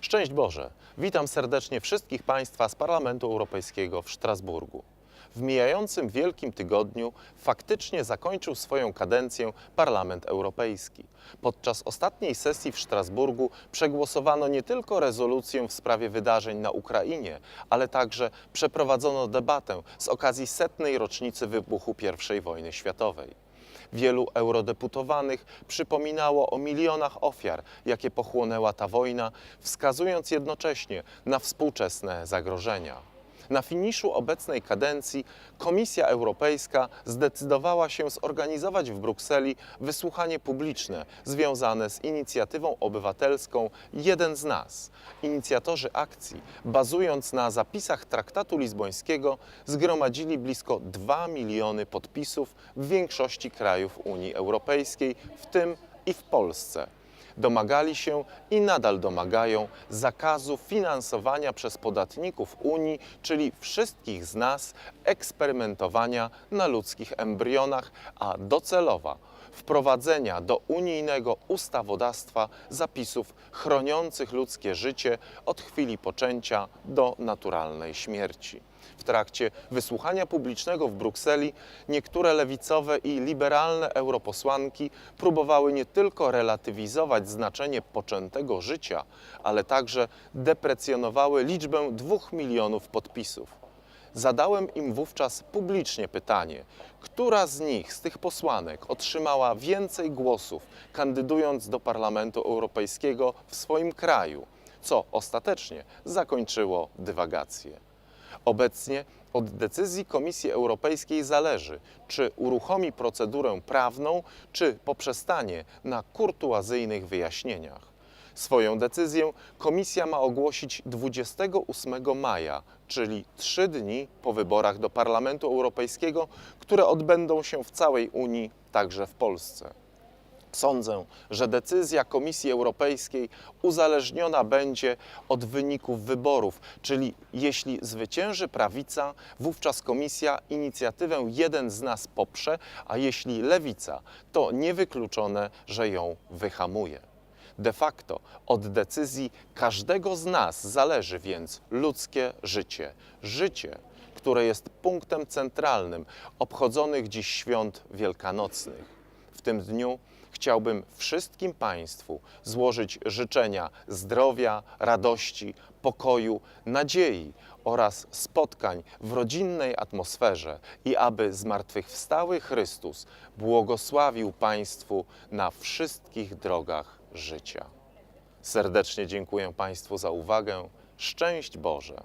Szczęść Boże! Witam serdecznie wszystkich Państwa z Parlamentu Europejskiego w Strasburgu. W mijającym Wielkim Tygodniu faktycznie zakończył swoją kadencję Parlament Europejski. Podczas ostatniej sesji w Strasburgu przegłosowano nie tylko rezolucję w sprawie wydarzeń na Ukrainie, ale także przeprowadzono debatę z okazji setnej rocznicy wybuchu I wojny światowej. Wielu eurodeputowanych przypominało o milionach ofiar, jakie pochłonęła ta wojna, wskazując jednocześnie na współczesne zagrożenia. Na finiszu obecnej kadencji Komisja Europejska zdecydowała się zorganizować w Brukseli wysłuchanie publiczne związane z inicjatywą obywatelską Jeden z nas. Inicjatorzy akcji, bazując na zapisach traktatu lizbońskiego, zgromadzili blisko 2 miliony podpisów w większości krajów Unii Europejskiej, w tym i w Polsce domagali się i nadal domagają zakazu finansowania przez podatników Unii, czyli wszystkich z nas, eksperymentowania na ludzkich embrionach, a docelowa wprowadzenia do unijnego ustawodawstwa zapisów chroniących ludzkie życie od chwili poczęcia do naturalnej śmierci. W trakcie wysłuchania publicznego w Brukseli niektóre lewicowe i liberalne europosłanki próbowały nie tylko relatywizować znaczenie poczętego życia, ale także deprecjonowały liczbę dwóch milionów podpisów. Zadałem im wówczas publicznie pytanie, która z nich, z tych posłanek, otrzymała więcej głosów, kandydując do Parlamentu Europejskiego w swoim kraju, co ostatecznie zakończyło dywagację. Obecnie od decyzji Komisji Europejskiej zależy, czy uruchomi procedurę prawną, czy poprzestanie na kurtuazyjnych wyjaśnieniach. Swoją decyzję Komisja ma ogłosić 28 maja, czyli trzy dni po wyborach do Parlamentu Europejskiego, które odbędą się w całej Unii, także w Polsce. Sądzę, że decyzja Komisji Europejskiej uzależniona będzie od wyników wyborów, czyli jeśli zwycięży prawica, wówczas Komisja inicjatywę jeden z nas poprze, a jeśli lewica, to niewykluczone, że ją wyhamuje. De facto od decyzji każdego z nas zależy więc ludzkie życie. Życie, które jest punktem centralnym obchodzonych dziś świąt wielkanocnych. W tym dniu chciałbym wszystkim Państwu złożyć życzenia zdrowia, radości, pokoju, nadziei oraz spotkań w rodzinnej atmosferze i aby zmartwychwstały Chrystus błogosławił Państwu na wszystkich drogach życia. Serdecznie dziękuję Państwu za uwagę. Szczęść Boże!